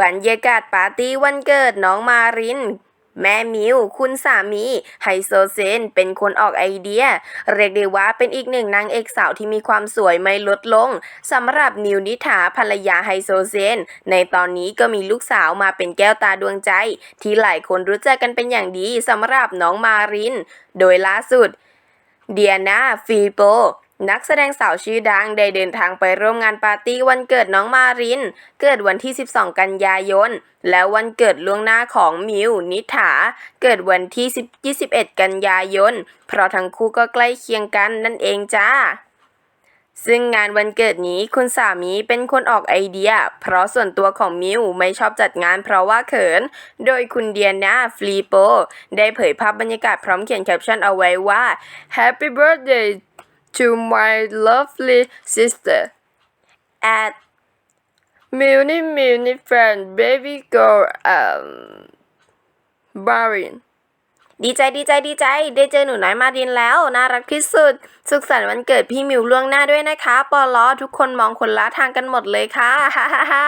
บรรยากาศปาร์ตี้วันเกิดน้องมาริน แม่มิว คุณสามีไฮโซเซน เป็นคนออกไอเดีย เรียกได้ว่าเป็นอีกหนึ่งนางเอกสาวที่มีความสวยไม่ลดลงสำหรับนิวนิถาภรรยาไฮโซเซน ในตอนนี้ก็มีลูกสาวมาเป็นแก้วตาดวงใจ ที่หลายคนรู้จักกันเป็นอย่างดีสำหรับน้องมาริน โดยล่าสุด เดียนาฟีโป นักแสดงสาวชื่อดังได้เดินทางไปร่วมงานปาร์ตี้วันเกิดน้องมาริน เกิดวันที่ 12 กันยายน แล้ววันเกิดล่วงหน้าของมิว นิถา เกิดวันที่10 21 กันยายน เพราะทั้งคู่ก็ใกล้เคียงกันนั่นเองจ้า ซึ่งงานวันเกิดนี้คุณสามีเป็นคนออกไอเดีย เพราะส่วนตัวของมิวไม่ชอบจัดงานเพราะว่าเขิน โดยคุณเดียนาฟลีโป ได้เผยภาพบรรยากาศพร้อมเขียนแคปชั่นเอาไว้ว่า Happy birthday to my lovely sister at Muni Muni friend baby girl um Barin ดีใจดีใจดีใจ ได้เจอหนูน้อยมารินแล้ว น่ารักที่สุด สุขสันต์วันเกิดพี่มิวล่วงหน้าด้วยนะคะ ปอล้อทุกคนมองคนละทางกันหมดเลยค่ะฮ่าฮ่าฮ่า